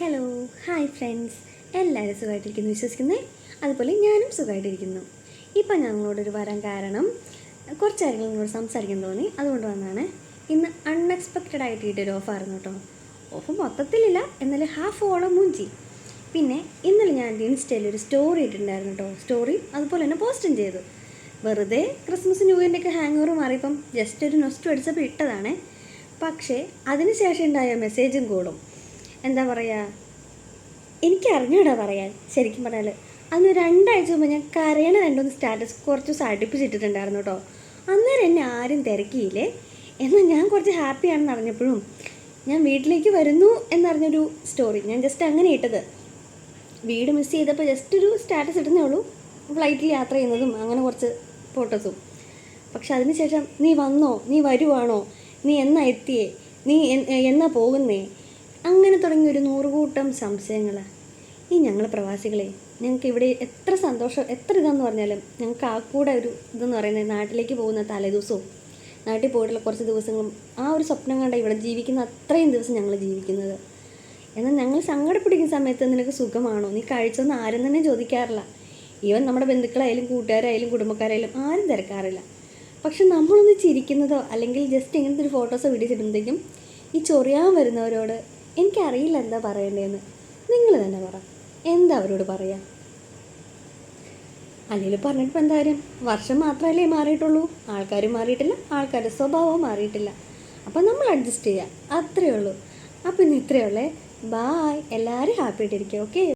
Hello hi friends എല്ലാവരും സുഖമായിട്ടിരിക്കുന്നു വിശ്വസിക്കുന്നേ? അതുപോലെ ഞാനും സുഖമായിട്ടിരിക്കുന്നു. ഇപ്പം ഞങ്ങളോടൊരു വരാൻ കാരണം കുറച്ച് കാര്യങ്ങൾ നിങ്ങളോട് സംസാരിക്കാൻ തോന്നി. അതുകൊണ്ട് വന്നാണ് ഇന്ന് അൺഎക്സ്പെക്റ്റഡ് ആയിട്ട് കിട്ടിയൊരു ഓഫായിരുന്നു കേട്ടോ. ഓഫ് മൊത്തത്തിലില്ല എന്നാലും ഹാഫ് ഓളം മൂഞ്ചി. പിന്നെ ഇന്നലെ ഞാൻ ഇൻസ്റ്റയിൽ ഒരു സ്റ്റോറി ഇട്ടിട്ടുണ്ടായിരുന്നു കേട്ടോ. സ്റ്റോറി അതുപോലെ തന്നെ പോസ്റ്റും ചെയ്തു. വെറുതെ ക്രിസ്മസ് ന്യൂ ഇയറിന്റെ ഒക്കെ ഹാങ് ഓവർ മാറിയപ്പം ജസ്റ്റ് ഒരു നൊസ്റ്റു അടിച്ചപ്പോൾ ഇട്ടതാണ്. പക്ഷേ അതിന് ശേഷം ഉണ്ടായ മെസ്സേജും കൂടും. എന്താ പറയുക എനിക്ക് അറിഞ്ഞൂടാ പറയാൻ ശരിക്കും പറഞ്ഞാൽ അന്ന് രണ്ടാഴ്ച മുമ്പ് ഞാൻ കരയണ രണ്ടൊന്ന് സ്റ്റാറ്റസ് കുറച്ച് ദിവസം അടുപ്പിച്ചിട്ടിട്ടുണ്ടായിരുന്നു കേട്ടോ അന്നേരം എന്നെ ആരും തിരക്കിയില്ലേ? എന്നാൽ ഞാൻ കുറച്ച് ഹാപ്പിയാണെന്ന് അറിഞ്ഞപ്പോഴും ഞാൻ വീട്ടിലേക്ക് വരുന്നു എന്നറിഞ്ഞൊരു സ്റ്റോറി ഞാൻ ജസ്റ്റ് അങ്ങനെ ഇട്ടത്. വീട് മിസ് ചെയ്തപ്പോൾ ജസ്റ്റ് ഒരു സ്റ്റാറ്റസ് ഇടുന്നേ ഉള്ളൂ. ഫ്ലൈറ്റിൽ യാത്ര ചെയ്യുന്നതും അങ്ങനെ കുറച്ച് ഫോട്ടോസും പക്ഷെ അതിനുശേഷം നീ വന്നോ? നീ വരുവാണോ? നീ എന്നാ എത്തിയേ? നീ എന്നാ പോകുന്നേ? അങ്ങനെ തുടങ്ങി ഒരു നൂറുകൂട്ടം സംശയങ്ങൾ ഈ ഞങ്ങൾ പ്രവാസികളെ ഞങ്ങൾക്ക് ഇവിടെ എത്ര സന്തോഷം എത്ര ഇതാന്ന് പറഞ്ഞാലും ഞങ്ങൾക്ക് ആ കൂടെ ഒരു ഇതെന്ന് പറയുന്നത് നാട്ടിലേക്ക് പോകുന്ന തലേദിവസവും നാട്ടിൽ പോയിട്ടുള്ള കുറച്ച് ദിവസങ്ങളും ആ ഒരു സ്വപ്നം കണ്ട ഇവിടെ ജീവിക്കുന്ന അത്രയും ദിവസം ഞങ്ങൾ ജീവിക്കുന്നത്. എന്നാൽ ഞങ്ങൾ സങ്കടപ്പിടിക്കുന്ന സമയത്ത് നിനക്ക് സുഖമാണോ? നീ കഴിച്ചോന്ന് ആരും തന്നെ ചോദിക്കാറില്ല. ഈവൻ നമ്മുടെ ബന്ധുക്കളായാലും കൂട്ടുകാരായാലും കുടുംബക്കാരായാലും ആരും തിരക്കാറില്ല. പക്ഷെ നമ്മളൊന്ന് ചിരിക്കുന്നതോ അല്ലെങ്കിൽ ജസ്റ്റ് ഇങ്ങനത്തെ ഒരു ഫോട്ടോസോ വീഡിയോസ് ഇടുമ്പോഴത്തേക്കും ഈ ചൊറിയാൻ വരുന്നവരോട് എനിക്കറിയില്ല എന്താ പറയേണ്ടതെന്ന് നിങ്ങൾ തന്നെ പറ. എന്താ അവരോട് പറയാ? അല്ലെങ്കിൽ പറഞ്ഞിട്ട് എന്താ കാര്യം? വർഷം മാത്രമല്ലേ മാറിയിട്ടുള്ളൂ. ആൾക്കാർ മാറിയിട്ടില്ല ആൾക്കാരുടെ സ്വഭാവവും മാറിയിട്ടില്ല. അപ്പം നമ്മൾ അഡ്ജസ്റ്റ് ചെയ്യുക അത്രയേ ഉള്ളൂ. അപ്പം ഇന്ന് ഇത്രയേ ഉള്ളേ. ബായ് എല്ലാവരും ഹാപ്പി ആയിട്ടിരിക്കുക ഓക്കെ